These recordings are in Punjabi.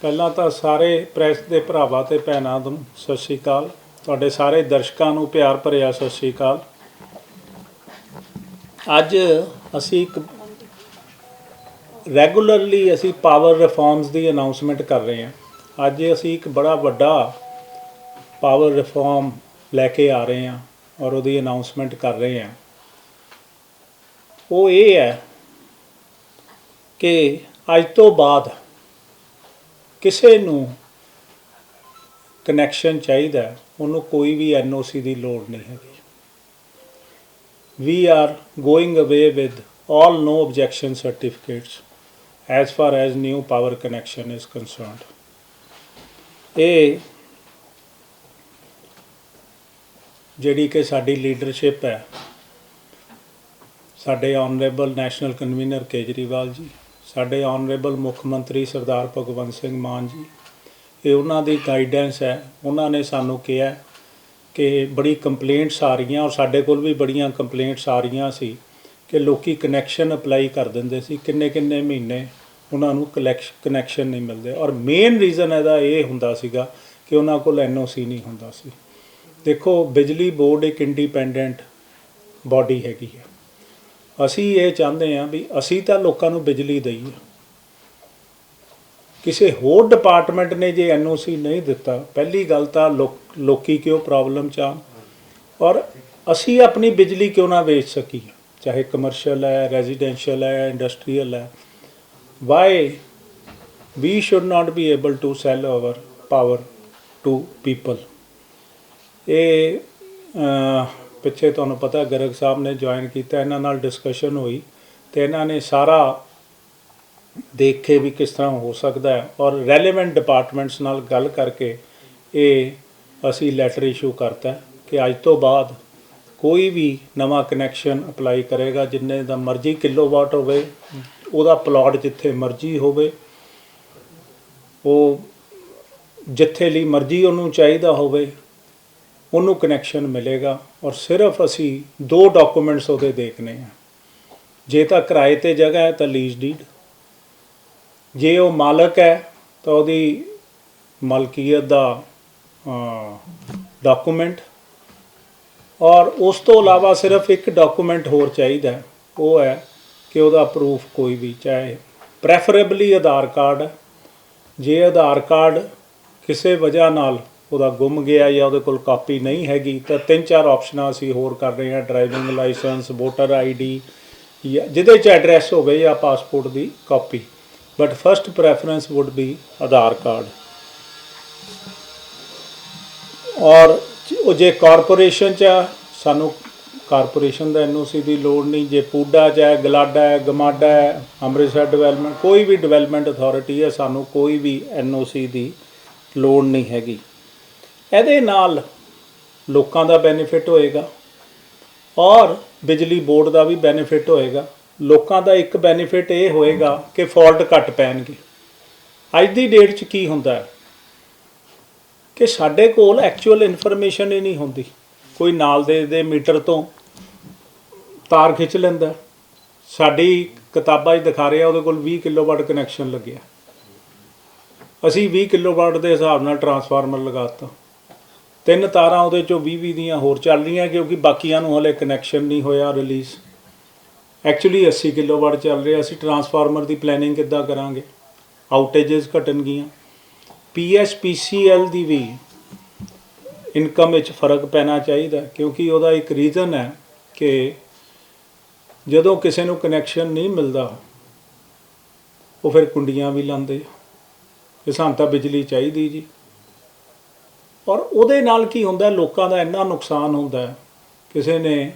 ਪਹਿਲਾਂ ਤਾਂ ਸਾਰੇ ਪ੍ਰੈਸ ਦੇ ਭਰਾਵਾਂ ਤੇ ਭੈਣਾਂ ਨੂੰ ਸਤਿ ਸ਼੍ਰੀ ਅਕਾਲ। ਤੁਹਾਡੇ ਸਾਰੇ ਦਰਸ਼ਕਾਂ ਨੂੰ ਪਿਆਰ ਭਰਿਆ ਸਤਿ ਸ਼੍ਰੀ ਅਕਾਲ। ਅੱਜ ਅਸੀਂ ਇੱਕ ਰੈਗੂਲਰਲੀ ਅਸੀਂ ਪਾਵਰ ਰਿਫਾਰਮਸ ਦੀ ਅਨਾਉਂਸਮੈਂਟ ਕਰ ਰਹੇ ਹਾਂ। ਅੱਜ ਅਸੀਂ ਇੱਕ ਬੜਾ ਵੱਡਾ ਪਾਵਰ ਰਿਫਾਰਮ ਲੈ ਕੇ ਆ ਰਹੇ ਹਾਂ ਔਰ ਉਹਦੀ ਅਨਾਉਂਸਮੈਂਟ ਕਰ ਰਹੇ ਹਾਂ। ਉਹ ਇਹ ਹੈ ਕਿ ਅੱਜ ਤੋਂ ਬਾਅਦ ਕਿਸੇ ਨੂੰ ਕਨੈਕਸ਼ਨ ਚਾਹੀਦਾ ਉਹਨੂੰ ਕੋਈ ਵੀ ਐਨਓਸੀ ਦੀ ਲੋੜ ਨਹੀਂ ਹੈਗੀ we are going away with all no objection certificates as far as new power connection is concerned. ਇਹ ਜਿਹੜੀ ਕਿ ਸਾਡੀ ਲੀਡਰਸ਼ਿਪ ਹੈ ਸਾਡੇ honourable national convener Kejriwal ji ਸਾਡੇ ਆਨਰੇਬਲ ਮੁੱਖ ਮੰਤਰੀ ਸਰਦਾਰ ਭਗਵੰਤ ਸਿੰਘ ਮਾਨ ਜੀ, ਇਹ ਉਹਨਾਂ ਦੀ ਗਾਈਡੈਂਸ ਹੈ। ਉਹਨਾਂ ਨੇ ਸਾਨੂੰ ਕਿਹਾ ਕਿ ਬੜੀ ਕੰਪਲੇਂਟਸ ਆ ਰਹੀਆਂ ਔਰ ਸਾਡੇ ਕੋਲ ਵੀ ਬੜੀਆਂ ਕੰਪਲੇਂਟਸ ਆ ਰਹੀਆਂ ਸੀ ਕਿ ਲੋਕੀ ਕਨੈਕਸ਼ਨ ਅਪਲਾਈ ਕਰ ਦਿੰਦੇ ਸੀ। ਕਿੰਨੇ ਕਿੰਨੇ ਮਹੀਨੇ ਉਹਨਾਂ ਨੂੰ ਕਨੈਕਸ਼ਨ ਨਹੀਂ ਮਿਲਦੇ। ਔਰ ਮੇਨ ਰੀਜ਼ਨ ਇਹਦਾ ਇਹ ਹੁੰਦਾ ਸੀਗਾ ਕਿ ਉਹਨਾਂ ਕੋਲ ਐਨਓਸੀ ਨਹੀਂ ਹੁੰਦਾ ਸੀ। ਦੇਖੋ, ਬਿਜਲੀ ਬੋਰਡ ਇੱਕ ਇੰਡੀਪੈਂਡੈਂਟ ਬਾਡੀ ਹੈਗੀ ਹੈ। ਅਸੀਂ ਇਹ ਚਾਹੁੰਦੇ ਹਾਂ ਵੀ ਅਸੀਂ ਤਾਂ ਲੋਕਾਂ ਨੂੰ ਬਿਜਲੀ ਦਈਏ ਕਿਸੇ ਹੋਰ ਡਿਪਾਰਟਮੈਂਟ ਨੇ ਜੇ ਐਨਓਸੀ ਨਹੀਂ ਦਿੱਤਾ ਪਹਿਲੀ ਗੱਲ ਤਾਂ ਲੋਕ- ਲੋਕੀ ਕਿਉਂ ਪ੍ਰੋਬਲਮ ਚ ਆਉਣ ਔਰ ਅਸੀਂ ਆਪਣੀ ਬਿਜਲੀ ਕਿਉਂ ਨਾ ਵੇਚ ਸਕੀਏ? ਚਾਹੇ ਕਮਰਸ਼ੀਅਲ ਹੈ ਰੈਜ਼ੀਡੈਂਸ਼ੀਅਲ ਹੈ ਇੰਡਸਟਰੀਅਲ ਹੈ। Why we should not be able to sell our power to people? ਇਹ ਅਹ, ਪਿੱਛੇ ਤੁਹਾਨੂੰ ਪਤਾ ਗਰਗ ਸਾਹਿਬ ਨੇ ਜੁਆਇਨ ਕੀਤਾ, ਇਹਨਾਂ ਨਾਲ ਡਿਸਕਸ਼ਨ ਹੋਈ ਤੇ ਇਹਨਾਂ ਨੇ ਸਾਰਾ ਦੇਖੇ ਵੀ ਕਿਸ ਤਰ੍ਹਾਂ ਹੋ ਸਕਦਾ ਹੈ ਔਰ ਰੈਲੇਵੈਂਟ ਡਿਪਾਰਟਮੈਂਟਸ ਨਾਲ ਗੱਲ ਕਰਕੇ ਇਹ ਅਸੀਂ ਲੈਟਰ ਇਸ਼ੂ ਕਰਤਾ ਕਿ ਅੱਜ ਤੋਂ ਬਾਅਦ ਕੋਈ ਵੀ ਨਵਾਂ ਕਨੈਕਸ਼ਨ ਅਪਲਾਈ ਕਰੇਗਾ, ਜਿੰਨੇ ਦਾ ਮਰਜ਼ੀ ਕਿਲੋਵਾਟ ਹੋਵੇ, ਉਹਦਾ ਪਲਾਟ ਜਿੱਥੇ ਮਰਜ਼ੀ ਹੋਵੇ, ਉਹ ਜਿੱਥੇ ਲਈ ਮਰਜ਼ੀ ਉਹਨੂੰ ਚਾਹੀਦਾ ਹੋਵੇ ਉਹਨੂੰ ਕਨੈਕਸ਼ਨ ਮਿਲੇਗਾ ਔਰ ਸਿਰਫ ਅਸੀਂ ਦੋ ਡਾਕੂਮੈਂਟਸ ਉਹਦੇ ਦੇਖਨੇ ਆ। ਜੇ ਤਾਂ ਕਿਰਾਏ ਤੇ ਜਗ੍ਹਾ ਹੈ ਤਾਂ ਲੀਜ਼ ਡੀਡ ਜੇ ਉਹ ਮਾਲਕ ਹੈ ਤਾਂ ਉਹਦੀ ਮਲਕੀਅਤ ਦਾ ਡਾਕੂਮੈਂਟ ਔਰ ਉਸ ਤੋਂ ਇਲਾਵਾ ਸਿਰਫ ਇੱਕ ਡਾਕੂਮੈਂਟ ਹੋਰ ਚਾਹੀਦਾ ਉਹ ਹੈ ਕਿ ਉਹਦਾ ਪ੍ਰੂਫ ਕੋਈ ਵੀ ਚਾਹੇ ਪ੍ਰੈਫਰੇਬਲੀ ਆਧਾਰ ਕਾਰਡ ਜੇ ਆਧਾਰ ਕਾਰਡ ਕਿਸੇ ਵਜ੍ਹਾ ਨਾਲ ਉਹਦਾ ਗੁੰਮ ਗਿਆ ਜਾਂ ਉਹਦੇ ਕੋਲ ਕਾਪੀ ਨਹੀਂ ਹੈਗੀ ਤਾਂ ਤਿੰਨ ਚਾਰ ਆਪਸ਼ਨਾਂ ਅਸੀਂ ਹੋਰ ਕਰ ਰਹੇ ਹਾਂ ਡਰਾਈਵਿੰਗ ਲਾਇਸੈਂਸ ਵੋਟਰ ਆਈਡੀ ਜਾਂ ਜਿਹਦੇ 'ਚ ਐਡਰੈਸ ਹੋਵੇ ਜਾਂ passport the copy but first preference would be Aadhaar card ਔਰ ਉਹ ਜੇ ਕਾਰਪੋਰੇਸ਼ਨ ਚ ਆ, ਸਾਨੂੰ ਕਾਰਪੋਰੇਸ਼ਨ ਦਾ ਐਨਓਸੀ ਦੀ ਲੋੜ ਨਹੀਂ ਜੇ ਪੂਡਾ ਚ ਹੈ ਗਲਾਡਾ ਹੈ ਗਮਾਡਾ ਹੈ ਅੰਮ੍ਰਿਤਸਰ ਡਿਵੈਲਪਮੈਂਟ ਕੋਈ ਵੀ ਡਿਵੈਲਪਮੈਂਟ ਅਥਾਰਟੀ ਹੈ ਸਾਨੂੰ ਕੋਈ ਵੀ ਐਨਓਸੀ ਦੀ ਲੋੜ ਨਹੀਂ ਹੈਗੀ। ਇਹਦੇ ਨਾਲ ਲੋਕਾਂ ਦਾ ਬੈਨੀਫਿਟ ਹੋਏਗਾ ਔਰ ਬਿਜਲੀ ਬੋਰਡ ਦਾ ਵੀ ਬੈਨੀਫਿਟ ਹੋਏਗਾ। ਲੋਕਾਂ ਦਾ ਇੱਕ ਬੈਨੀਫਿਟ ਇਹ ਹੋਏਗਾ ਕਿ ਫਾਲਟ ਘੱਟ ਪੈਣਗੇ। ਅੱਜ ਦੀ ਡੇਟ 'ਚ ਕੀ ਹੁੰਦਾ ਹੈ? ਕਿ ਸਾਡੇ ਕੋਲ ਐਕਚੁਅਲ ਇਨਫੋਰਮੇਸ਼ਨ ਹੀ ਨਹੀਂ ਹੁੰਦੀ। ਕੋਈ ਨਾਲ ਦੇ ਦੇ ਮੀਟਰ ਤੋਂ ਤਾਰ ਖਿੱਚ ਲੈਂਦਾ। ਸਾਡੀ ਕਿਤਾਬਾਂ 'ਚ ਦਿਖਾ ਰਿਹਾ ਉਹਦੇ ਕੋਲ 20 ਕਿਲੋਵਾਟ ਕਨੈਕਸ਼ਨ ਲੱਗਿਆ। ਅਸੀਂ 20 ਕਿਲੋਵਾਟ ਦੇ ਹਿਸਾਬ ਨਾਲ ਟਰਾਂਸਫਾਰਮਰ ਲਗਾਤਾ ਤਿੰਨ ਤਾਰਾਂ ਉਹਦੇ ਚੋਂ 20 20 ਦੀਆਂ ਹੋਰ ਚੱਲ ਰਹੀਆਂ ਕਿਉਂਕਿ ਬਾਕੀਆਂ ਨੂੰ ਹਲੇ ਕਨੈਕਸ਼ਨ ਨਹੀਂ ਹੋਇਆ ਰਿਲੀਜ਼ ਐਕਚੁਅਲੀ 80 ਕਿਲੋਵਾਟ ਚੱਲ ਰਿਹਾ, ਅਸੀਂ ਟਰਾਂਸਫਾਰਮਰ ਦੀ ਪਲੈਨਿੰਗ ਕਿੱਦਾਂ ਕਰਾਂਗੇ? ਆਊਟੇजेस ਘਟਣਗੀਆਂ। ਪੀਐਸਪੀਸੀਐਲ ਦੀ ਵੀ ਇਨਕਮ ਵਿੱਚ ਫ਼ਰਕ ਪੈਣਾ ਚਾਹੀਦਾ ਕਿਉਂਕਿ ਉਹਦਾ ਇੱਕ ਰੀਜ਼ਨ ਹੈ ਕਿ ਜਦੋਂ ਕਿਸੇ ਨੂੰ ਕਨੈਕਸ਼ਨ ਨਹੀਂ ਮਿਲਦਾ, ਉਹ ਫਿਰ ਕੁੰਡੀਆਂ ਵੀ ਲਾਉਂਦੇ ਕਿ ਸਾਨੂੰ ਤਾਂ ਬਿਜਲੀ ਚਾਹੀਦੀ ਜੀ। ਔਰ ਉਹਦੇ ਨਾਲ ਕੀ ਹੁੰਦਾ ਲੋਕਾਂ ਦਾ ਇੰਨਾ ਨੁਕਸਾਨ ਹੁੰਦਾ ਕਿਸੇ ਨੇ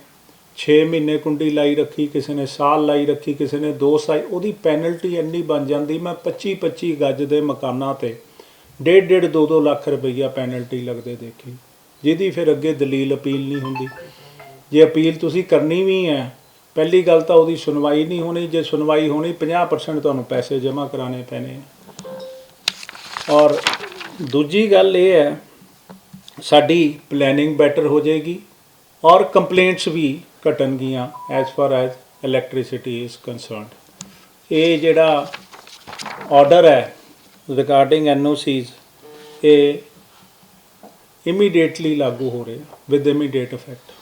6 ਮਹੀਨੇ ਕੁੰਡੀ ਲਾਈ ਰੱਖੀ, ਕਿਸੇ ਨੇ ਸਾਲ ਲਾਈ ਰੱਖੀ, ਕਿਸੇ ਨੇ 2 ਸਾਲ, ਉਹਦੀ ਪੈਨਲਟੀ ਇੰਨੀ ਬਣ ਜਾਂਦੀ, ਮੈਂ 25 25 ਗੱਜ ਦੇ ਮਕਾਨਾਂ ਤੇ ਡੇਢ ਡੇਢ 2 2 ਲੱਖ ਰੁਪਈਆ ਪੈਨਲਟੀ ਲੱਗਦੇ ਦੇਖੀ। ਜਿਹਦੀ ਫਿਰ ਅੱਗੇ ਦਲੀਲ ਅਪੀਲ ਨਹੀਂ ਹੁੰਦੀ। ਜੇ ਅਪੀਲ ਤੁਸੀਂ ਕਰਨੀ ਵੀ ਹੈ, ਪਹਿਲੀ ਗੱਲ ਤਾਂ ਉਹਦੀ ਸੁਣਵਾਈ ਨਹੀਂ ਹੋਣੀ, ਜੇ ਸੁਣਵਾਈ ਹੋਣੀ 50% ਤੁਹਾਨੂੰ ਪੈਸੇ ਜਮ੍ਹਾਂ ਕਰਾਣੇ ਪੈਣੇ ਆ। ਔਰ ਦੂਜੀ ਗੱਲ ਇਹ ਹੈ ਸਾਡੀ ਪਲੈਨਿੰਗ ਬੈਟਰ ਹੋ ਜਾਏਗੀ ਔਰ ਕੰਪਲੇਂਟਸ ਵੀ ਘਟਣਗੀਆਂ as far as electricity is concerned ਇਹ ਜਿਹੜਾ ਆਰਡਰ ਹੈ ਰਿਗਾਰਡਿੰਗ ਐਨਓਸੀਜ਼ ਇਹ ਇਮੀਡੀਏਟਲੀ ਲਾਗੂ ਹੋ ਰਹੇ ਵਿਦ ਇਮੀਡੀਏਟ ਇਫੈਕਟ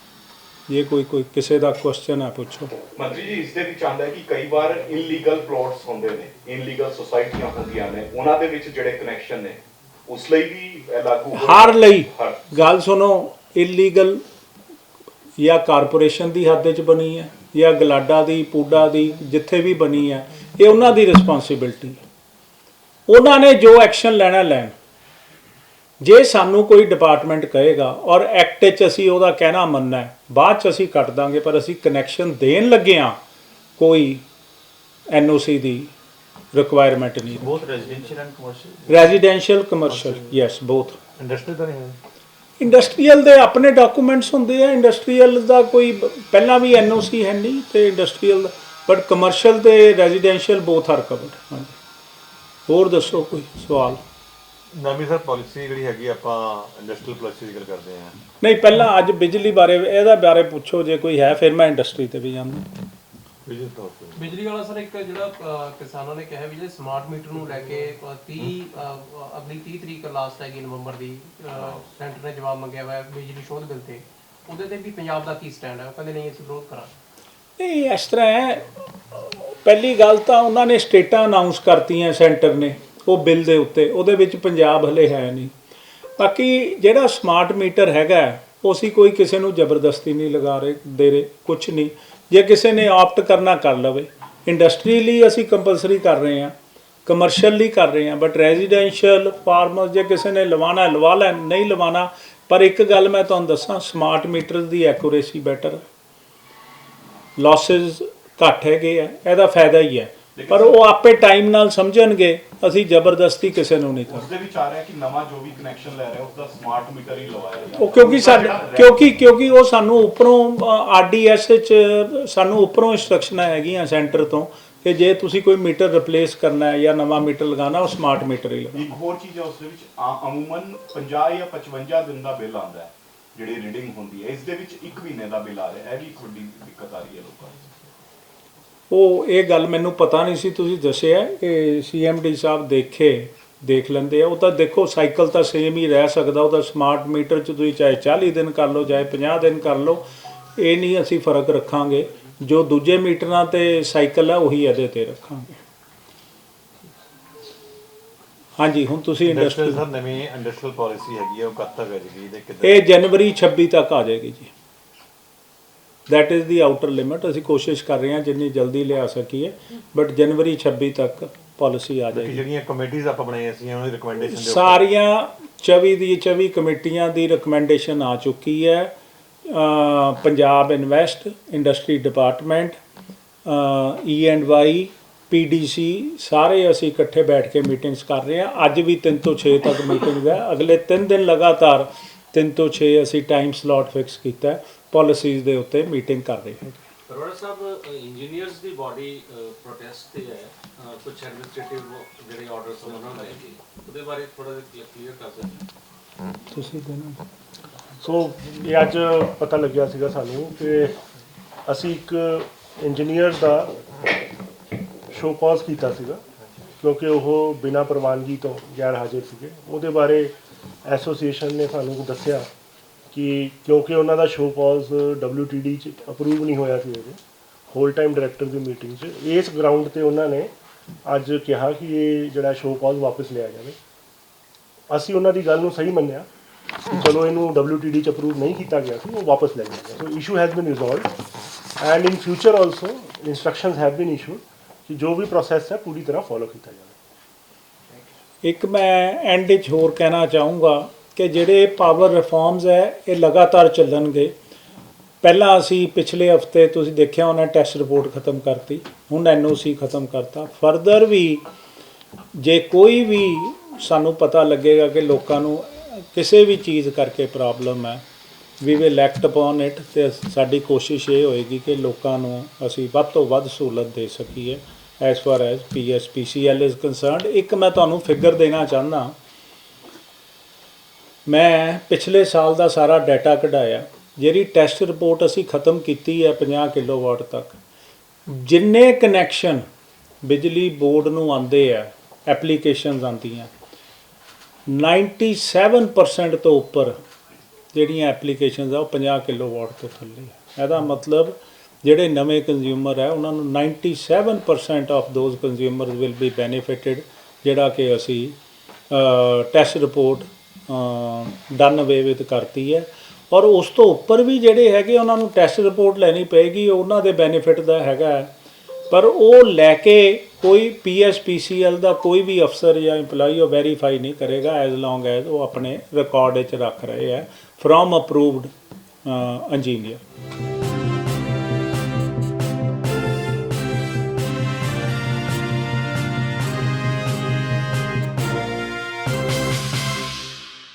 ਜੇ ਕੋਈ ਕੋਈ ਕਿਸੇ ਦਾ ਕੁਐਸਚਨ ਹੈ, ਪੁੱਛੋ। ਮੰਤਰੀ ਜੀ, ਇਸ ਦੇ ਵਿੱਚ ਆਉਂਦਾ ਹੈ ਕਿ ਕਈ ਵਾਰ ਇਨਲੀਗਲ ਪਲੋਟਸ ਹੁੰਦੇ ਨੇ ਇਨਲੀਗਲ ਸੁਸਾਇਟੀਆਂ ਹੁੰਦੀਆਂ ਨੇ, ਉਹਨਾਂ ਦੇ ਵਿੱਚ ਜਿਹੜੇ ਕਨੈਕਸ਼ਨ ਨੇ ਉਸ ਲਈ ਵੀ ਇਹ ਲਾਗੂ? ਹਰ ਲਈ। ਹਰ। ਗੱਲ ਸੁਣੋ ਇਲੀਗਲ ਜਾਂ ਕਾਰਪੋਰੇਸ਼ਨ ਦੀ ਹੱਦ 'ਚ ਬਣੀ ਹੈ ਜਾਂ ਗਲਾਡਾ ਦੀ ਪੂਡਾ ਦੀ ਜਿੱਥੇ ਵੀ ਬਣੀ ਹੈ ਇਹ ਉਹਨਾਂ ਦੀ ਰਿਸਪਾਂਸਿਬਿਲਟੀ ਉਹਨਾਂ ਨੇ ਜੋ ਐਕਸ਼ਨ ਲੈਣਾ ਲੈਣ। ਜੇ ਸਾਨੂੰ ਕੋਈ ਡਿਪਾਰਟਮੈਂਟ ਕਹੇਗਾ ਔਰ ਐਕਟ 'ਚ ਅਸੀਂ ਉਹਦਾ ਕਹਿਣਾ ਮੰਨਣਾ ਹੈ ਬਾਅਦ 'ਚ ਅਸੀਂ ਕੱਟ ਦਾਂਗੇ ਪਰ ਅਸੀਂ ਕਨੈਕਸ਼ਨ ਦੇਣ ਲੱਗੇ ਹਾਂ ਕੋਈ ਐਨਓਸੀ ਦੀ ਰਿਕੁਆਇਰਮੈਂਟ ਨਹੀਂ both residential and commercial? Residential commercial yes both industry ਤਾਂ ਨਹੀਂ ਹੈ। ਇੰਡਸਟਰੀਅਲ ਦੇ ਆਪਣੇ ਡਾਕੂਮੈਂਟਸ ਹੁੰਦੇ ਆ। ਇੰਡਸਟਰੀਅਲ ਦਾ ਕੋਈ ਬ- ਪਹਿਲਾਂ ਵੀ ਐਨਓਸੀ ਹੈ ਨਹੀਂ ਤੇ ਇੰਡਸਟਰੀਅਲ ਬਟ ਕਮਰਸ਼ੀਅਲ ਤੇ ਰੈਜ਼ੀਡੈਂਸ਼ੀਅਲ ਬੋਥ ਆਰ ਕਵਰਡ ਹਾਂਜੀ। ਹੋਰ ਦੱਸੋ ਕੋਈ ਸਵਾਲ? ਨਵੀਂ ਸਰ ਪਾਲਿਸੀ ਜਿਹੜੀ ਹੈਗੀ ਆਪਾਂ ਇੰਡਸਟਰੀਅਲ ਪਾਲਿਸੀ ਦੀ ਗੱਲ ਕਰਦੇ ਹਾਂ ਨਹੀਂ ਪਹਿਲਾਂ ਅੱਜ ਬਿਜਲੀ ਬਾਰੇ ਇਹਦਾ ਬਾਰੇ ਪੁੱਛੋ ਜੇ ਕੋਈ ਹੈ ਫਿਰ ਮੈਂ ਇੰਡਸਟਰੀ ਤੇ ਵੀ ਜਾਂਦਾ ਬਿਜਲੀ ਵਾਲਾ ਸਰ ਇੱਕ ਜਿਹੜਾ ਕਿਸਾਨਾਂ ਨੇ ਕਿਹਾ ਵੀ ਜਿਹੜੇ ਸਮਾਰਟ ਮੀਟਰ ਨੂੰ ਲੈ ਕੇ ਅਹ, 30 ਅਹ, ਅਗਲੀ 30 ਤਰੀਕ ਲਾਸਟ ਹੈਗੀ ਨਵੰਬਰ ਦੀ ਸੈਂਟਰ ਨੇ ਜਵਾਬ ਮੰਗਿਆ ਹੋਇਆ ਹੈ ਬਿਜਲੀ ਸ਼ੋਧ ਬਿੱਲ ਤੇ। ਉਹਦੇ ਤੇ ਵੀ ਪੰਜਾਬ ਦਾ ਕੀ ਸਟੈਂਡ ਹੈ? ਉਹ ਕਹਿੰਦੇ ਨਹੀਂ ਅਸੀਂ ਵਿਰੋਧ ਕਰਾਂਗੇ। ਨਹੀਂ ਇਸ ਤਰ੍ਹਾਂ ਹੈ ਪਹਿਲੀ ਗੱਲ ਤਾਂ ਉਹਨਾਂ ਨੇ ਸਟੇਟਾਂ ਅਨਾਉਂਸ ਕਰਤੀਆਂ ਸੈਂਟਰ ਨੇ ਉਹ ਬਿੱਲ ਦੇ ਉੱਤੇ। ਉਹਦੇ ਵਿੱਚ ਪੰਜਾਬ ਹਲੇ ਹੈ ਨਹੀਂ। ਬਾਕੀ ਜਿਹੜਾ ਸਮਾਰਟ ਮੀਟਰ ਹੈਗਾ ਉਹ ਅਸੀਂ ਕੋਈ ਕਿਸੇ ਨੂੰ ਜ਼ਬਰਦਸਤੀ ਨਹੀਂ ਲਗਾ ਰਹੇ ਦੇ ਰਹੇ ਕੁਝ ਨਹੀਂ। ਜੇ ਕਿਸੇ ਨੇ ਆਪਟ ਕਰਨਾ ਕਰ ਲਵੇ। ਇੰਡਸਟਰੀ ਲਈ ਅਸੀਂ ਕੰਪਲਸਰੀ ਕਰ ਰਹੇ ਹਾਂ ਕਮਰਸ਼ੀਅਲ ਲਈ ਕਰ ਰਹੇ ਹਾਂ ਬਟ ਰੈਜ਼ੀਡੈਂਸ਼ੀਅਲ ਫਾਰਮਰ ਜੇ ਕਿਸੇ ਨੇ ਲਵਾਣਾ ਲਵਾ ਲੈਣ, ਨਹੀਂ ਲਵਾਣਾ ਪਰ ਇੱਕ ਗੱਲ ਮੈਂ ਤੁਹਾਨੂੰ ਦੱਸਾਂ ਸਮਾਰਟ ਮੀਟਰ ਦੀ ਐਕੂਰੇਸੀ ਬੈਟਰ ਲਾਸਸ ਘੱਟ ਹੈਗੇ ਆ, ਇਹਦਾ ਫਾਇਦਾ ਹੀ ਹੈ। ਪਰ ਉਹ ਆਪੇ ਟਾਈਮ ਨਾਲ ਸਮਝਣਗੇ ਅਸੀਂ ਜ਼ਬਰਦਸਤੀ ਕਿਸੇ ਨੂੰ ਨਹੀਂ ਉਸ ਦੇ ਵਿੱਚ ਆ ਰਿਹਾ ਕਿ ਨਵਾਂ ਜੋ ਵੀ ਕਨੈਕਸ਼ਨ ਲੈ ਰਿਹਾ ਉਸ ਦਾ ਸਮਾਰਟ ਮੀਟਰ ਹੀ ਲਵਾਇਆ ਉਹ ਕਿਉਂਕਿ ਸਾਡੇ ਕਿਉਂਕਿ ਕਿਉਂਕਿ ਉਹ ਸਾਨੂੰ ਉੱਪਰੋਂ ਆਰਡੀਐਸ ਚ ਸਾਨੂੰ ਉੱਪਰੋਂ ਇਨਸਟਰਕਸ਼ਨਾਂ ਹੈਗੀਆਂ ਸੈਂਟਰ ਤੋਂ ਕਿ ਜੇ ਤੁਸੀਂ ਕੋਈ ਮੀਟਰ ਰਿਪਲੇਸ ਕਰਨਾ ਹੈ ਜਾਂ ਨਵਾਂ ਮੀਟਰ ਲਗਾਉਣਾ ਉਹ ਸਮਾਰਟ ਮੀਟਰ ਹੀ ਲਗਾਓ ਇੱਕ ਹੋਰ ਚੀਜ਼ ਹੈ ਉਸ ਦੇ ਵਿੱਚ ਅਮੂਮਨ 50 ਜਾਂ 55 ਦਿਨ ਦਾ ਬਿੱਲ ਆਉਂਦਾ ਹੈ ਜਿਹੜੀ ਰੀਡਿੰਗ ਹੁੰਦੀ ਹੈ। ਇਸ ਦੇ ਵਿੱਚ ਇੱਕ ਮਹੀਨੇ ਦਾ ਬਿੱਲ ਆ ਰਿਹਾ ਇਹ ਵੀ ਇੱਕ ਵੱਡੀ ਦਿੱਕਤ ਆ ਰਹੀ ਹੈ ਲੋਕਾਂ ਨੂੰ। ਉਹ ਇਹ ਗੱਲ ਮੈਨੂੰ ਪਤਾ ਨਹੀਂ ਸੀ ਤੁਸੀਂ ਦੱਸਿਆ ਕਿ ਸੀਐਮਡੀ ਸਾਹਿਬ ਦੇਖੇ ਦੇਖ ਲੈਂਦੇ ਆ। ਉਹ ਤਾਂ ਦੇਖੋ ਸਾਈਕਲ ਤਾਂ ਸੇਮ ਹੀ ਰਹਿ ਸਕਦਾ ਉਹ ਤਾਂ ਸਮਾਰਟ ਮੀਟਰ 'ਚ ਤੁਸੀਂ ਚਾਹੇ 40 ਦਿਨ ਕਰ ਲਓ ਚਾਹੇ 50 ਦਿਨ ਕਰ ਲਓ ਇਹ ਨਹੀਂ ਅਸੀਂ ਫ਼ਰਕ ਰੱਖਾਂਗੇ। ਜੋ ਦੂਜੇ ਮੀਟਰਾਂ ਤੇ ਸਾਈਕਲ ਹੈ ਉਹੀ ਇਹਦੇ ਤੇ ਰੱਖਾਂਗੇ। ਹਾਂਜੀ ਹੁਣ ਤੁਸੀਂ ਇੰਡਸਟਰੀਅਲ ਇੰਡਸਟਰੀ ਸਰ ਨਵੀਂ ਇੰਡਸਟਰੀਅਲ ਪਾਲਿਸੀ ਹੈਗੀ ਆ ਉਹ ਕਦ ਤੱਕ ਹੈ ਜੀ ਇਹਦੇ ਕਿੱਦਾਂ ਇਹ ਜਨਵਰੀ 26 ਤੱਕ ਆ ਜਾਏਗੀ ਜੀ। That is the outer limit. ਅਸੀਂ ਕੋਸ਼ਿਸ਼ ਕਰ ਰਹੇ ਹਾਂ ਜਿੰਨੀ ਜਲਦੀ ਲਿਆ ਸਕੀਏ ਬਟ ਜਨਵਰੀ 26 ਤੱਕ ਪਾਲਿਸੀ ਆ ਜਾਏਗੀ। ਜਿਹੜੀਆਂ ਕਮੇਟੀਆਂ ਆਪਾਂ ਬਣਾਈਆਂ ਸੀ ਉਹਨਾਂ ਦੀ ਰਿਕਮੈਂਡੇਸ਼ਨ ਦੇ ਸਾਰੀਆਂ 24 ਦੀ 24 ਕਮੇਟੀਆਂ ਦੀ ਰეკਮੈਂਡੇਸ਼ਨ ਆ ਚੁੱਕੀ ਹੈ। Punjab invest industry department E and Y PDC ਸਾਰੇ ਅਸੀਂ ਇਕੱਠੇ ਬੈਠ ਕੇ ਮੀਟਿੰਗਸ ਕਰ ਰਹੇ ਹਾਂ। ਅੱਜ ਵੀ 3 ਤੋਂ 6 ਤੱਕ ਮੀਟਿੰਗ ਹੈ। ਅਗਲੇ 3 ਦਿਨ ਲਗਾਤਾਰ 3 ਤੋਂ 6 ਅਸੀਂ ਟਾਈਮ ਸਲੋਟ ਫਿਕਸ ਕੀਤਾ ਪਾਲਿਸੀਜ਼ ਦੇ ਉੱਤੇ ਮੀਟਿੰਗ ਕਰ ਰਹੇ ਹਾਂ। ਅਰੋੜਾ ਸਾਹਿਬ ਇੰਜੀਨੀਅਰਸ ਦੀ ਬਾਡੀ ਪ੍ਰੋਟੈਸਟ ਤੇ ਹੈ। ਕੁਝ ਐਡਮਿਨਿਸਟ੍ਰੇਟਿਵ ਜਿਹੜੇ ਆਰਡਰਸ ਉਹਨਾਂ ਨੂੰ ਲੈ ਕੇ ਉਹਦੇ ਬਾਰੇ ਥੋੜਾ ਜਿਹਾ ਕਲੀਅਰ ਕਰ ਸਕਦੇ ਤੁਸੀਂ ਦੇਣਾ। ਸੋ ਇਹ ਅੱਜ ਪਤਾ ਲੱਗਿਆ ਸੀਗਾ ਸਾਨੂੰ ਕਿ ਅਸੀਂ ਇੱਕ ਇੰਜੀਨੀਅਰ ਦਾ ਸ਼ੋਅ ਕਾਜ਼ ਕੀਤਾ ਸੀਗਾ ਕਿਉਂਕਿ ਉਹ ਬਿਨਾਂ ਪ੍ਰਵਾਨਗੀ ਤੋਂ ਗੈਰ ਹਾਜ਼ਰ ਸੀਗੇ। ਉਹਦੇ ਬਾਰੇ ਐਸੋਸੀਏਸ਼ਨ ਨੇ ਸਾਨੂੰ ਦੱਸਿਆ ਕਿ ਕਿਉਂਕਿ ਉਹਨਾਂ ਦਾ ਸ਼ੋਅ ਕਾਜ਼ WTD ਚ ਅਪਰੂਵ ਨਹੀਂ ਹੋਇਆ ਸੀ ਅਜੇ ਹੋਲ ਟਾਈਮ ਡਾਇਰੈਕਟਰ ਦੀ ਮੀਟਿੰਗ 'ਚ। ਇਸ ਗਰਾਊਂਡ ਤੇ ਉਹਨਾਂ ਨੇ ਅੱਜ ਕਿਹਾ ਕਿ ਇਹ ਜਿਹੜਾ ਸ਼ੋਅ ਕਾਜ਼ ਵਾਪਸ ਲਿਆ ਜਾਵੇ। ਅਸੀਂ ਉਹਨਾਂ ਦੀ ਗੱਲ ਨੂੰ ਸਹੀ ਮੰਨਿਆ ਕਿ ਚਲੋ ਇਹਨੂੰ WTD ਚ ਅਪਰੂਵ ਨਹੀਂ ਕੀਤਾ ਗਿਆ ਸੀ, ਉਹ ਵਾਪਸ ਲੈ ਲਿਆ ਗਿਆ। So issue has been resolved and in future also instructions have been issued ਕਿ ਜੋ ਵੀ ਪ੍ਰੋਸੈਸ ਹੈ, ਪੂਰੀ ਤਰ੍ਹਾਂ ਫੋਲੋ ਕੀਤਾ ਜਾਵੇ। ਇੱਕ ਮੈਂ ਐਂਡ ਵਿੱਚ ਹੋਰ ਕਹਿਣਾ ਚਾਹੂੰਗਾ। ਕਿ ਜਿਹੜੇ ਪਾਵਰ ਰਿਫਾਰਮਸ ਹੈ, ਇਹ ਲਗਾਤਾਰ ਚੱਲਣਗੇ। ਪਹਿਲਾਂ ਅਸੀਂ ਪਿਛਲੇ ਹਫ਼ਤੇ ਤੁਸੀਂ ਦੇਖਿਆ ਹੋਣਾ ਟੈਸਟ ਰਿਪੋਰਟ ਖਤਮ ਕਰਤੀ। ਹੁਣ ਐਨਓਸੀ ਖਤਮ ਕਰਤਾ। ਫਰਦਰ ਵੀ ਜੇ ਕੋਈ ਵੀ ਸਾਨੂੰ ਪਤਾ ਲੱਗੇਗਾ ਕਿ ਲੋਕਾਂ ਨੂੰ ਕਿਸੇ ਵੀ ਚੀਜ਼ ਕਰਕੇ ਪ੍ਰੋਬਲਮ ਹੈ we will act upon it ਤੇ ਸਾਡੀ ਕੋਸ਼ਿਸ਼ ਇਹ ਹੋਏਗੀ ਕਿ ਲੋਕਾਂ ਨੂੰ ਅਸੀਂ ਵੱਧ ਤੋਂ ਵੱਧ ਸਹੂਲਤ ਦੇ ਸਕੀਏ। As far as PSPCL is concerned ਇੱਕ ਮੈਂ ਤੁਹਾਨੂੰ ਫਿਗਰ ਦੇਣਾ ਚਾਹੁੰਦਾ ਮੈਂ ਪਿਛਲੇ ਸਾਲ ਦਾ ਸਾਰਾ ਡਾਟਾ ਕਢਾਇਆ, ਜਿਹੜੀ ਟੈਸਟ ਰਿਪੋਰਟ ਅਸੀਂ ਖਤਮ ਕੀਤੀ ਹੈ 50 ਕਿਲੋਵਾਟ ਤੱਕ। ਜਿੰਨੇ ਕਨੈਕਸ਼ਨ ਬਿਜਲੀ ਬੋਰਡ ਨੂੰ ਆਉਂਦੇ ਆ, ਐਪਲੀਕੇਸ਼ਨਸ ਆਉਂਦੀਆਂ 97% ਤੋਂ ਉੱਪਰ ਜਿਹੜੀਆਂ ਐਪਲੀਕੇਸ਼ਨਸ ਆ, ਉਹ 50 ਕਿਲੋਵਾਟ ਤੋਂ ਥੱਲੇ ਆ। ਇਹਦਾ ਮਤਲਬ ਜਿਹੜੇ ਨਵੇਂ ਕੰਜ਼ਿਊਮਰ ਹੈ ਉਹਨਾਂ ਨੂੰ 97% of those consumers will be benefited ਜਿਹੜਾ ਕਿ ਅਸੀਂ test report done away with ਕਰਤੀ ਹੈ। ਔਰ ਉਸ ਤੋਂ ਉੱਪਰ ਵੀ ਜਿਹੜੇ ਹੈਗੇ ਉਹਨਾਂ ਨੂੰ ਟੈਸਟ ਰਿਪੋਰਟ ਲੈਣੀ ਪਏਗੀ, ਉਹਨਾਂ ਦੇ ਬੈਨੀਫਿਟ ਦਾ ਹੈਗਾ ਪਰ ਉਹ ਲੈ ਕੇ ਕੋਈ ਪੀਐਸਪੀਸੀਐਲ ਦਾ ਕੋਈ ਵੀ ਅਫਸਰ ਜਾਂ EMPLOYEE ਉਹ ਵੈਰੀਫਾਈ ਨਹੀਂ ਕਰੇਗਾ ਐਜ਼ ਲੌਂਗ ਐਜ਼ ਉਹ ਆਪਣੇ ਰਿਕਾਰਡ ਵਿੱਚ ਰੱਖ ਰਹੇ ਹੈ ਫਰੋਮ ਅਪਰੂਵਡ ਇੰਜੀਨੀਅਰ